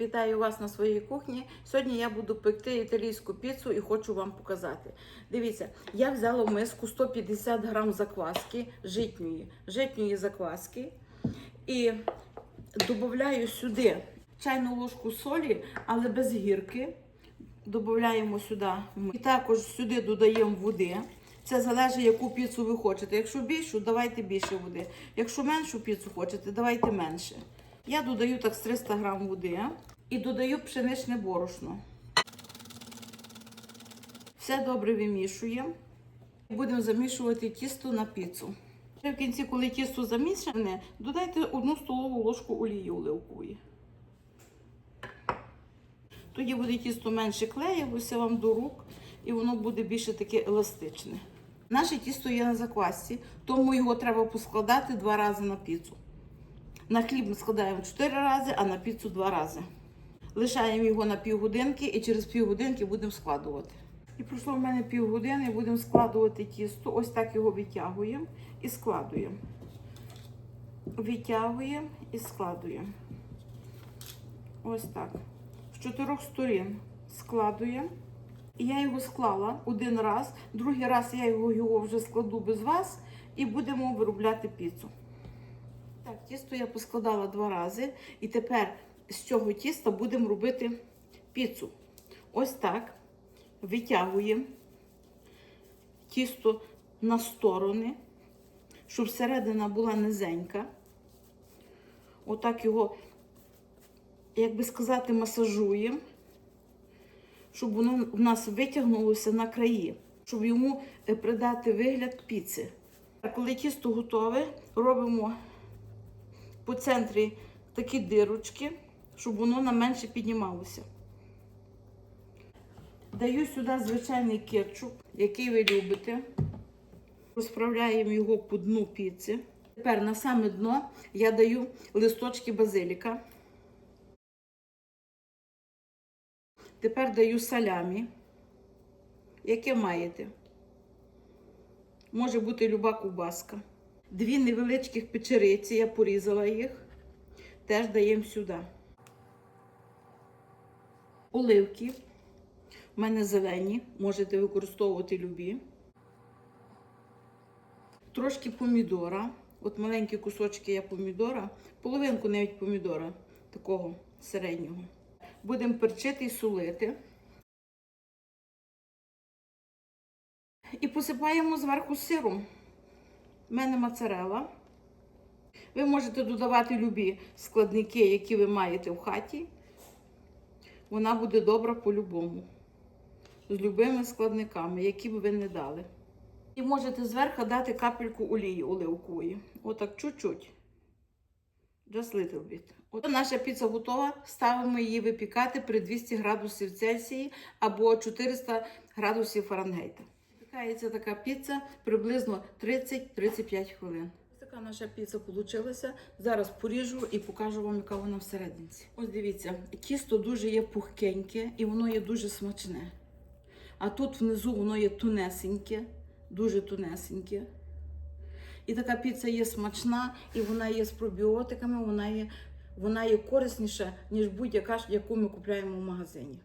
Вітаю вас на своїй кухні. Сьогодні я буду пекти італійську піцу і хочу вам показати. Дивіться, я взяла в миску 150 грам закваски житньої, житньої закваски і додаю сюди чайну ложку солі, але без гірки. Додаємо сюди. І також сюди додаємо води. Це залежить, яку піцу ви хочете. Якщо більшу, давайте більше води. Якщо меншу піцу хочете, давайте менше. Я додаю так з 300 грам води і додаю пшеничне борошно. Все добре вимішуємо. Будемо замішувати тісто на піцу. В кінці, коли тісто замішане, додайте одну столову ложку олії оливкової. Тоді буде тісто менше клеїлося вам до рук, і воно буде більше таке еластичне. Наше тісто є на заквасці, тому його треба поскладати два рази на піцу. На хліб ми складаємо 4 рази, а на піцу 2 рази. Лишаємо його на півгодинки і через півгодинки будемо складувати. І пройшло в мене півгодини, будемо складувати тісто. Ось так його витягуємо і складуємо. Витягуємо і складуємо. Ось так. З чотирьох сторін складуємо. Я його склала один раз, другий раз я його вже складу без вас і будемо виробляти піцу. Так, тісто я поскладала два рази, і тепер з цього тіста будемо робити піцу. Ось так. Витягуємо тісто на сторони, щоб середина була низенька. Отак його, як би сказати, масажуємо, щоб воно в нас витягнулося на краї, щоб йому е, придати вигляд піци. А коли тісто готове, робимо по центрі такі дирочки, щоб воно на менше піднімалося. Даю сюди звичайний кетчуп, який ви любите. Розправляємо його по дну піци. Тепер на саме дно я даю листочки базиліка. Тепер даю салямі, яке маєте. Може бути люба ковбаска. Дві невеличких печериці, я порізала їх, теж даємо сюди. Оливки. У мене зелені, можете використовувати любі. Трошки помідора. От маленькі кусочки я помідора, половинку навіть помідора, такого середнього. Будемо перчити і солити. І посипаємо зверху сиром. У мене моцарелла. Ви можете додавати любі складники, які ви маєте в хаті. Вона буде добра по-любому. З любими складниками, які б ви не дали. І можете зверху дати капельку олії оливкової. Отак чуть-чуть. Just little bit. От наша піца готова. Ставимо її випікати при 200 градусів Цельсії або 400 градусів Фаренгейта. Випікається така піца приблизно 30-35 хвилин. Ось така наша піца вийшла. Зараз поріжу і покажу вам, яка вона всередині. Ось дивіться, тісто дуже є пухкеньке і воно є дуже смачне. А тут внизу воно є тунесеньке, дуже тунесеньке. І така піца є смачна, і вона є з пробіотиками, вона є, вона є корисніша, ніж будь-яка, яку ми купуємо в магазині.